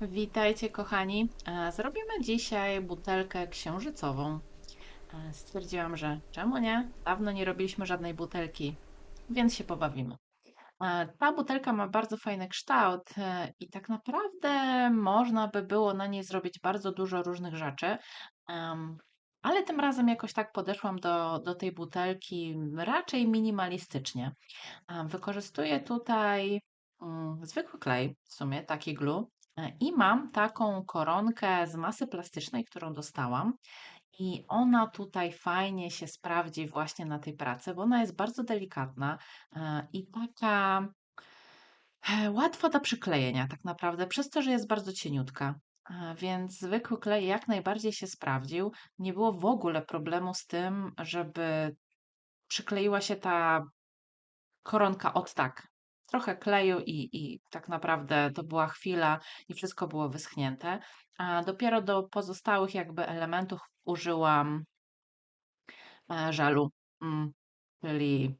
Witajcie, kochani. E, Zrobimy dzisiaj butelkę księżycową. E, Stwierdziłam, że czemu nie? Dawno nie robiliśmy żadnej butelki, więc się pobawimy. E, Ta butelka ma bardzo fajny kształt i tak naprawdę można by było na niej zrobić bardzo dużo różnych rzeczy. Ale tym razem jakoś tak podeszłam do, do tej butelki raczej minimalistycznie. Wykorzystuję tutaj mm, zwykły klej, w sumie taki glue. I mam taką koronkę z masy plastycznej, którą dostałam. I ona tutaj fajnie się sprawdzi właśnie na tej pracy, bo ona jest bardzo delikatna e, i taka e, łatwa do przyklejenia, tak naprawdę, przez to, że jest bardzo cieniutka. E, Więc zwykły klej jak najbardziej się sprawdził. Nie było w ogóle problemu z tym, żeby przykleiła się ta koronka od tak. Trochę kleju i, i tak naprawdę to była chwila i wszystko było wyschnięte. A dopiero do pozostałych jakby elementów użyłam e, żelu, mm, czyli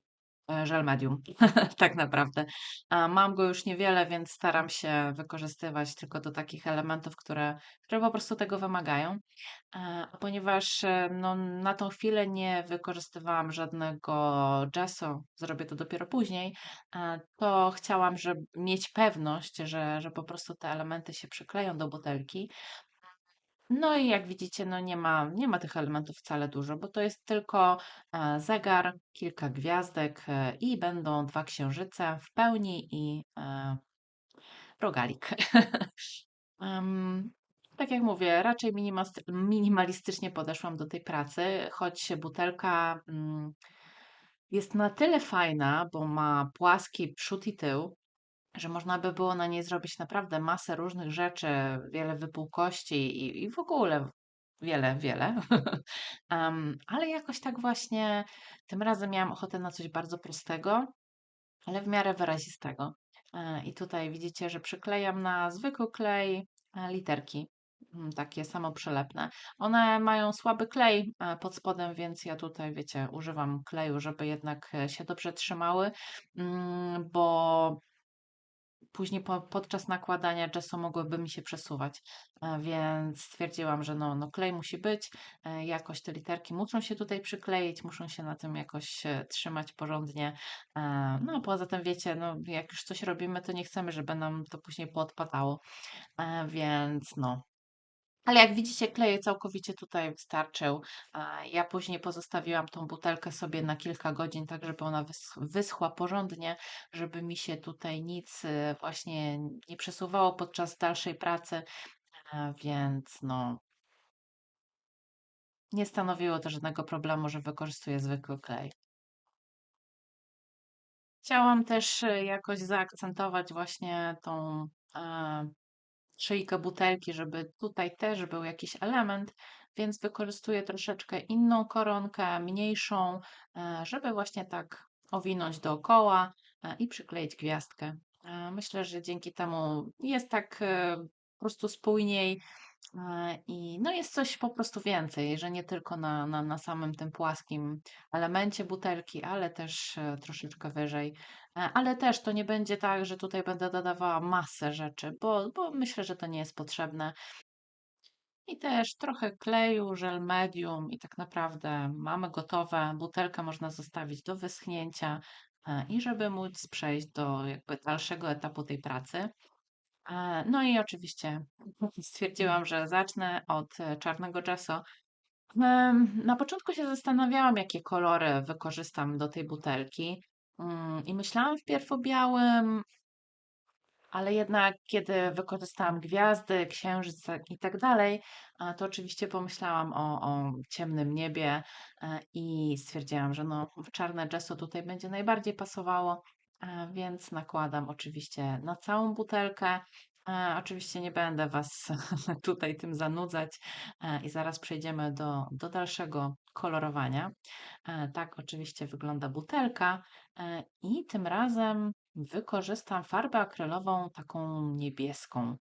żel medium, tak naprawdę. Mam go już niewiele, więc staram się wykorzystywać tylko do takich elementów, które, które po prostu tego wymagają. E, ponieważ e, no, na tą chwilę nie wykorzystywałam żadnego gesso, zrobię to dopiero później, e, to chciałam, żeby mieć pewność, że, że po prostu te elementy się przykleją do butelki. No i jak widzicie, no nie ma, nie ma tych elementów wcale dużo, bo to jest tylko e, zegar, kilka gwiazdek e, i będą dwa księżyce w pełni i e, rogalik. Tak jak mówię, raczej minimalistycznie podeszłam do tej pracy, choć butelka mm, jest na tyle fajna, bo ma płaski przód i tył, że można by było na niej zrobić naprawdę masę różnych rzeczy, wiele wypółkości i, i w ogóle wiele, wiele. Em, ale jakoś tak właśnie tym razem miałam ochotę na coś bardzo prostego, ale w miarę wyrazistego. E, I tutaj widzicie, że przyklejam na zwykły klej e, literki, mm, takie samoprzylepne. One mają słaby klej e, pod spodem, więc ja tutaj, wiecie, używam kleju, żeby jednak się dobrze trzymały, mm, bo później po, podczas nakładania gesso mogłyby mi się przesuwać, e, więc stwierdziłam, że no, no klej musi być, e, jakoś te literki muszą się tutaj przykleić, muszą się na tym jakoś e, trzymać porządnie. No a poza tym wiecie, no jak już coś robimy, to nie chcemy, żeby nam to później poodpadało, więc no. Ale jak widzicie, klej całkowicie tutaj wystarczył. Ja później pozostawiłam tą butelkę sobie na kilka godzin, tak żeby ona wys- wyschła porządnie, żeby mi się tutaj nic y, właśnie nie przesuwało podczas dalszej pracy, więc no, nie stanowiło to żadnego problemu, że wykorzystuję zwykły klej. Chciałam też y, jakoś zaakcentować właśnie tą szyjkę butelki, żeby tutaj też był jakiś element, więc wykorzystuję troszeczkę inną koronkę, mniejszą, e, żeby właśnie tak owinąć dookoła e, i przykleić gwiazdkę. E, Myślę, że dzięki temu jest tak po prostu spójniej e, i no jest coś po prostu więcej, że nie tylko na, na, na samym tym płaskim elemencie butelki, ale też e, troszeczkę wyżej. E, Ale też to nie będzie tak, że tutaj będę dodawała masę rzeczy, bo, bo myślę, że to nie jest potrzebne. I też trochę kleju, żel medium i tak naprawdę mamy gotowe. Butelkę można zostawić do wyschnięcia i żeby móc przejść do jakby dalszego etapu tej pracy. E, No i oczywiście stwierdziłam, że zacznę od e, czarnego. Em, Na początku się zastanawiałam, jakie kolory wykorzystam do tej butelki. Mm, I myślałam wpierw o białym, ale jednak kiedy wykorzystałam gwiazdy, księżyc i tak dalej, to oczywiście pomyślałam o, o ciemnym niebie e, i stwierdziłam, że no, czarne gesso tutaj będzie najbardziej pasowało, e, więc nakładam oczywiście na całą butelkę. E, Oczywiście nie będę Was tutaj tym zanudzać e, i zaraz przejdziemy do, do dalszego kolorowania. Tak oczywiście wygląda butelka i tym razem wykorzystam farbę akrylową taką niebieską.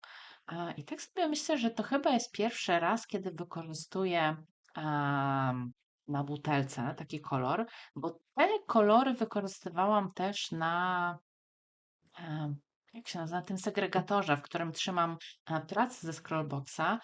I tak sobie myślę, że to chyba jest pierwszy raz, kiedy wykorzystuję na butelce taki kolor, bo te kolory wykorzystywałam też na em, jak się nazywa, tym segregatorze, w którym trzymam e, pracę ze Scrollboxa.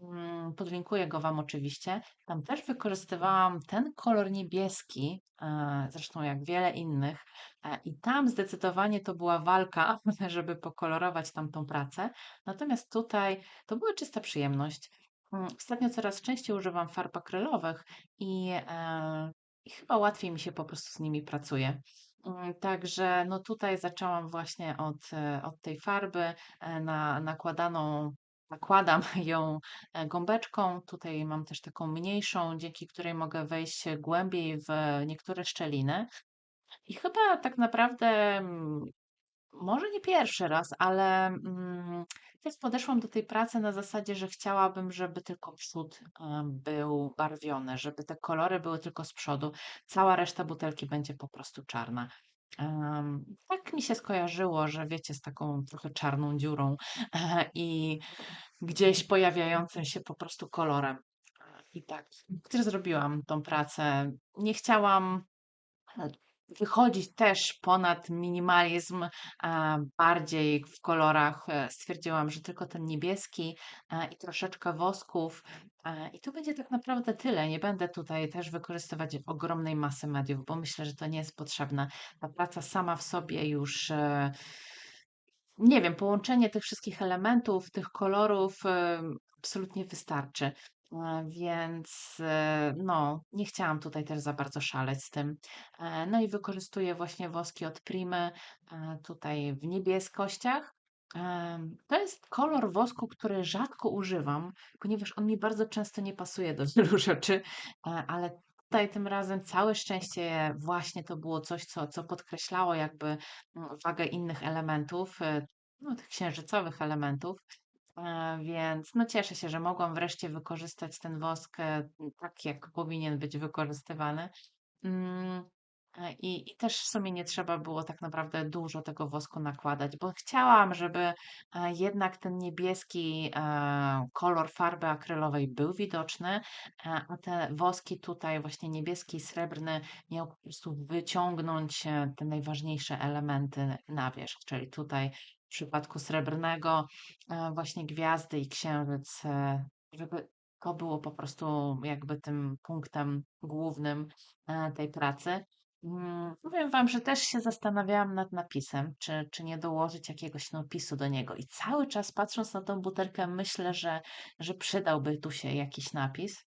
Mm, Podlinkuję go Wam oczywiście. Tam też wykorzystywałam ten kolor niebieski, e, zresztą jak wiele innych, e, i tam zdecydowanie to była walka, żeby pokolorować tamtą pracę. Natomiast tutaj to była czysta przyjemność. Mm, Ostatnio coraz częściej używam farb akrylowych i, e, i chyba łatwiej mi się po prostu z nimi pracuje. Mm, Także no tutaj zaczęłam właśnie od, e, od tej farby e, na nakładaną, nakładam ją e, gąbeczką. Tutaj mam też taką mniejszą, dzięki której mogę wejść głębiej w niektóre szczeliny. I chyba tak naprawdę mm, może nie pierwszy raz, ale mm, też podeszłam do tej pracy na zasadzie, że chciałabym, żeby tylko przód był barwiony, żeby te kolory były tylko z przodu. Cała reszta butelki będzie po prostu czarna. Tak mi się skojarzyło, że wiecie, z taką trochę czarną dziurą i gdzieś pojawiającym się po prostu kolorem. I tak, też zrobiłam tą pracę. Nie chciałam wychodzić też ponad minimalizm, bardziej w kolorach. e, Stwierdziłam, że tylko ten niebieski e, i troszeczkę wosków. e, I to będzie tak naprawdę tyle. Nie będę tutaj też wykorzystywać ogromnej masy mediów, bo myślę, że to nie jest potrzebne. Ta praca sama w sobie już. nie wiem, połączenie tych wszystkich elementów, tych kolorów absolutnie wystarczy. E, Więc e, no, nie chciałam tutaj też za bardzo szaleć z tym. E, No i wykorzystuję właśnie woski od Primy tutaj w niebieskościach. To jest kolor wosku, który rzadko używam, ponieważ on mi bardzo często nie pasuje do wielu rzeczy, ale tutaj tym razem całe szczęście właśnie to było coś, co, co podkreślało jakby mm, wagę innych elementów, no, tych księżycowych elementów. E, Więc no cieszę się, że mogłam wreszcie wykorzystać ten wosk e, tak, jak powinien być wykorzystywany. Mm, e, I, I też w sumie nie trzeba było tak naprawdę dużo tego wosku nakładać, bo chciałam, żeby jednak ten niebieski kolor farby akrylowej był widoczny, a te woski tutaj, właśnie niebieski i srebrny, miał po prostu wyciągnąć te najważniejsze elementy na wierzch, czyli tutaj w przypadku srebrnego e, właśnie gwiazdy i księżyc, e, żeby to było po prostu jakby tym punktem głównym e, tej pracy. Mm, Powiem Wam, że też się zastanawiałam nad napisem, czy, czy nie dołożyć jakiegoś napisu do niego. I cały czas patrząc na tą butelkę, myślę, że, że przydałby tu się jakiś napis.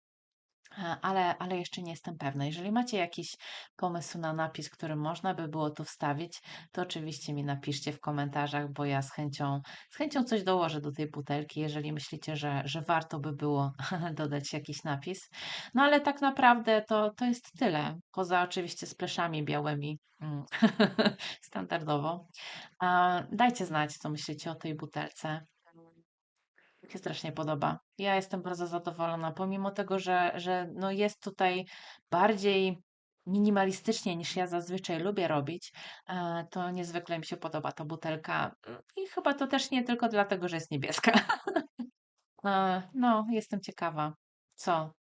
E, Ale, ale jeszcze nie jestem pewna. Jeżeli macie jakiś pomysł na napis, który można by było tu wstawić, to oczywiście mi napiszcie w komentarzach, bo ja z chęcią, z chęcią coś dołożę do tej butelki, jeżeli myślicie, że, że warto by było dodać jakiś napis. No ale tak naprawdę to, to jest tyle. Poza oczywiście spleszami białymi, mm, standardowo. Dajcie znać, co myślicie o tej butelce. Się strasznie podoba. Ja jestem bardzo zadowolona, pomimo tego, że, że no jest tutaj bardziej minimalistycznie niż ja zazwyczaj lubię robić, to niezwykle mi się podoba ta butelka. I chyba to też nie tylko dlatego, że jest niebieska. No, jestem ciekawa, co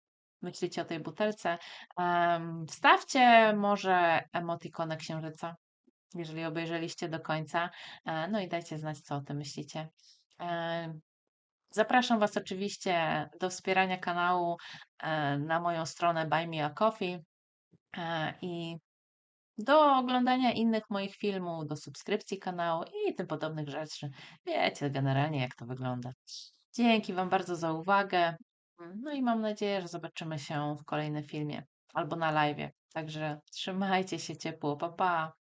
myślicie o tej butelce. Wstawcie może emotikonę księżyca, jeżeli obejrzeliście do końca. E, No i dajcie znać, co o tym myślicie. Zapraszam Was oczywiście do wspierania kanału e, na moją stronę Buy Me a Coffee e, i do oglądania innych moich filmów, do subskrypcji kanału i tym podobnych rzeczy. Wiecie generalnie, jak to wygląda. Dzięki Wam bardzo za uwagę. No i mam nadzieję, że zobaczymy się w kolejnym filmie albo na live. Także trzymajcie się ciepło. Pa, pa.